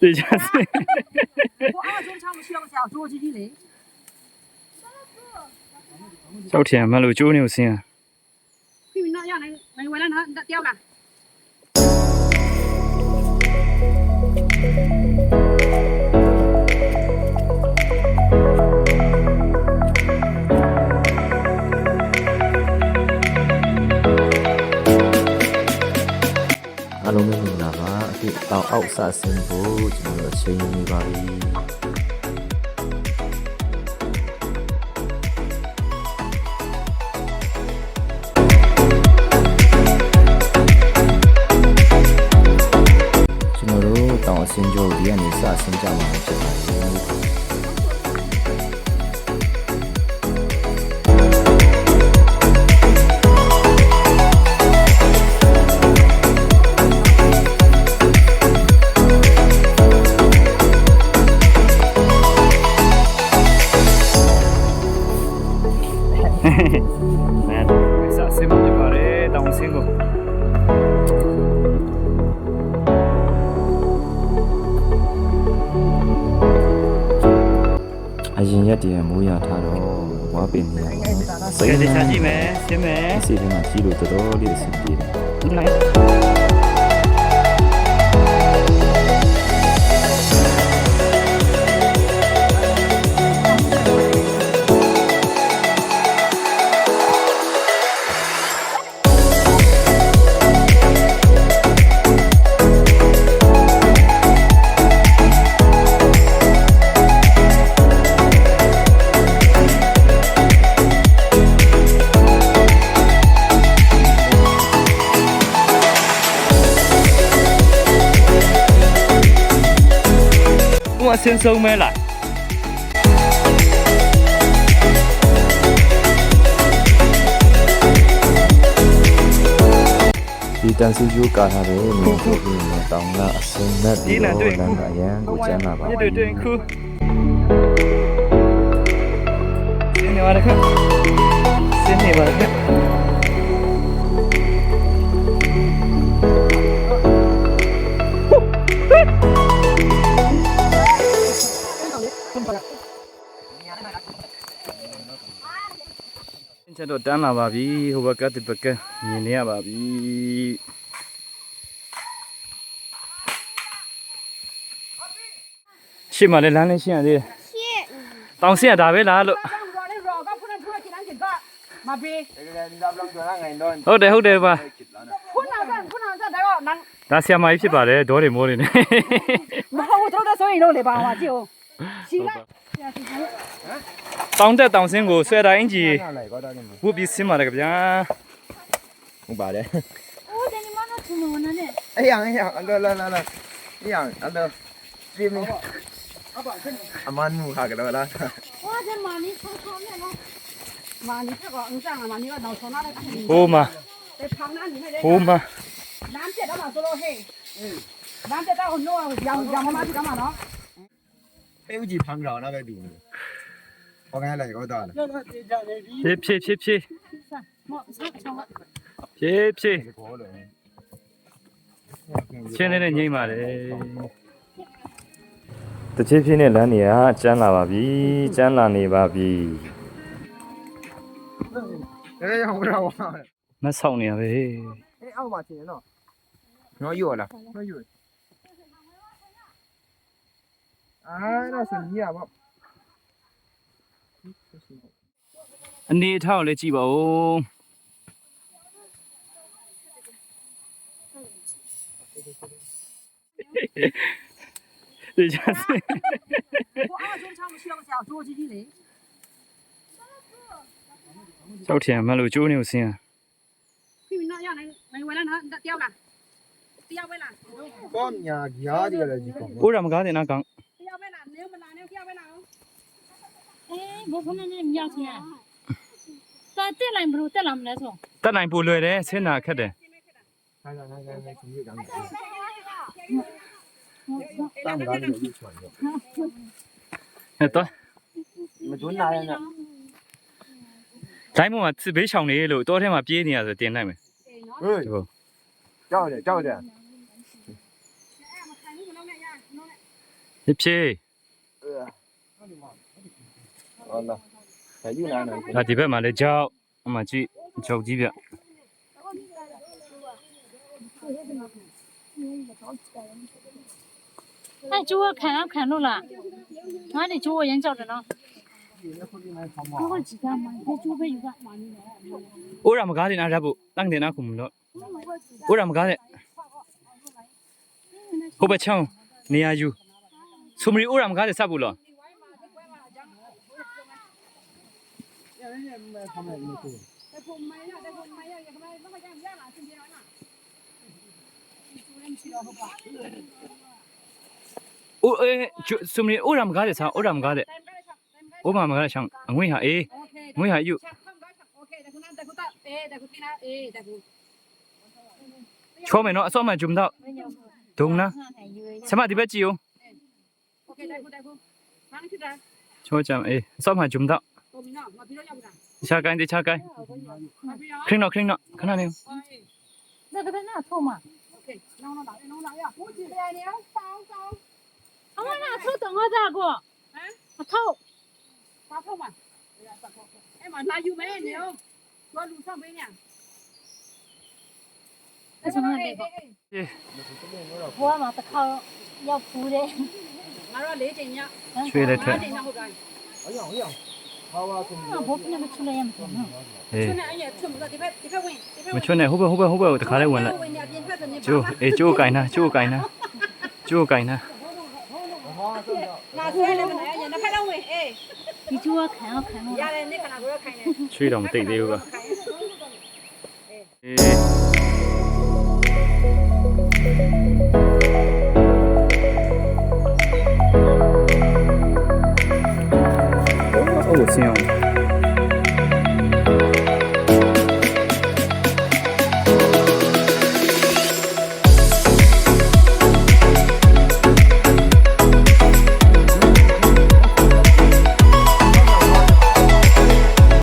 对家是，我二中唱不需要小桌机哩。昨天马路九牛星啊，你们那样来来回来拿那掉了。 အားလုံးပဲမင်္ဂလာပါအခုတောင်အောက်စဆင်းဖို့ကျွန်တော်တို့အချိန်နေပါပြီကျွန်တော်တို့တောင်အဆင်းကျိုးဒီကနေစဆင်းကြမှာဖြစ်ပါတယ် မန်ကိစ္စအဆင်မပြေပါနဲ့တောင်ဆင်းကိုအရင်ရက်တည်းမိုးရထားတော့ဝါပင်နေရပါစိတ်ချကြည့်မယ်ရှင်းမယ်အစီအစဉ်မှာရှိလို့တော်တော်လေးအဆင်ပြေတယ် အဆင်ဆုံးမဲလားဒီတန်ဆူကျိုးကာထားတယ်မြို့ကိုပြီးတော့တောင်းကအစင်းနဲ့ပြီးတော့လမ်းအရန်ကိုကျန်းလာပါဘူးတွေ့တွေ့ခုစင်းနေပါလားစင်းနေပါလား ချက်တော့တန်းလာပါပြီဟိုဘက်ကတစ်ဘက်ကမြင်နေရပါပြီရှေ့မှာလည်းလမ်းလေးရှင်းရသေးတယ်ရှေ့တောင်ဆင်းရဒါပဲလားလို့ဟုတ်တယ်ဟုတ်တယ်ပါဒါဆရာမကြီးဖြစ်ပါတယ်ဒေါ်ရီမိုးတွေနဲ့မဟုတ်တော့ဆိုရင်တော့လေပါပါကြည့်ဦး စီလိုက်တောင်းတက်တောင်းဆင်းကိုဆွဲတိုင်းကြီးနားလိုက်ကောတာနေမှာဝုတ်ပြီးဆင်းပါတယ်ခင်ဗျာဟုတ်ပါတယ်အိုးတယ်မနထမနနဲ့အေးအောင်အေးအောင်အလောလာလာလာအေးအောင်အလောပြေမအမန်မူဟာကလောလာဟောတယ်မနီဆောဆောနဲ့နော်မနီကအန်ကြံမနီကတော့ဆောနာတဲ့ဟိုးမှာဟိုးမှာလမ်းပြတော့မှာဆိုလို့ဟဲ့လမ်းပြတော့ဟိုနော်ရောင်ရောင်မမကြီးကမှာနော် အဲ့ဦးကြီးဖမ်းကြတာလည်းပဲတူတယ်။ဟောကဲလိုက်ရောတာလေ။ဖြည်းဖြည်းဖြည်းဖြည်းဖြည်းဖြည်းဘောလေ။ချင်းနဲ့ငိမ့်ပါလေ။တချေဖြည်းနဲ့လမ်းနေရကျန်းလာပါပြီ။ကျန်းလာနေပါပြီ။ရဲရောက်တော့ဝါ။မဆောင်နေရပဲ။အေးအောက်မှာချင်းနော်။နော်ယူလား။နော်ယူ။ 我有。哎，那是你啊，我。 အနေအထားကိုလည်းကြည့်ပါဦး 对家是。我二中唱不需要小桌机哩。 昨天马路九牛星啊，你们那样来来回来拿那掉了，掉回来，我nhà giá đi là gì còn 不然么搞点那讲， 掉回来，你们拿那掉回来哦。哎，我可能你要钱，但带来不如带来没来说，တက်နိုင်ပိုလွယ်တယ်ဆင်းတာခက်တယ် 来来来来来，准备讲讲。当然有一船的， ဟဲ့တော့ 你们准拿人呢？ တိုင်းပေါ်မှာစစ်ဘေးရှောင်နေလို့တောထဲမှာပြေးနေရဆိုတင်လိုက်မယ် 哎，叫的叫的， ဒီဖြေ ဟုတ်လားဒါယူနာနော် ဒါဒီဘက်မှာလည်းကြောက်အမှကြည့်ကြောက်ကြီးဗျ 哎，猪我看了看到了，俺的猪我眼叫着呢。如果几个嘛，这猪被有个。 အိုးရမကားတင်အားရဖို့တန်းတင်အားခုမလို့အိုးရမကားတဲ့ဟိုဘက်ချောင်းနေရာယူ ဆုမရီအိုးရမကားတဲ့စပ်ဘူးလားအိုးအေးဆုမရီအိုးရမကားတဲ့စားအိုးရမကား เคได้พูดได้พูดทางนี้คือได้ cho chạm ấy sắp mà chúng ta ตัวมีหน้ามาพี่เราอยากได้ cha cái đi cha cái มาพี่เรา khen nọ khen nọ khán này โ那个在那臭嘛，อเคน้องน้องหลังน้องหลังอ่ะพูดจีเลยเนี่ยสาวสาว俺往那臭等我咋个？啊，我臭，ปลาเข้ามาไอ้หมาลายอยู่ไหมเนี่ยตัวลูกชอบไหมเนี่ย那什么那个，我往那靠要哭的，ါတော့၄ချိန်ညရွှေလက်ထက် ၅ချိန်ညဟုတ်ပါဘူးဘောပြနေမချူလိုက်ရမှာနော်အေးချွန်းနဲ့အဲ့ရချွန်းမတော့ဒီဘက်ဒီဘက်ဝင်ဒီဘက်မဝင်ချွတ်နဲ့ဟိုဘက်ဟိုဘက်ဟိုဘက်ကိုတခါလေးဝင်လိုက်ဝင်နေပြင်ဖက်စနေကျိုးအေးကျိုးကိုင်နာကျိုးကိုင်နာကျိုးကိုင်နာငါဆွဲလည်းမနိုင်ရရင်တစ်ဖက်လုံးဝင်အေးဒီချူကခံအောင်ခံလို့ရတယ်နေ့ကလာကိုတော့ခိုင်းတယ်ချွေးတော့မသိသေးဘူးက ခိုင်း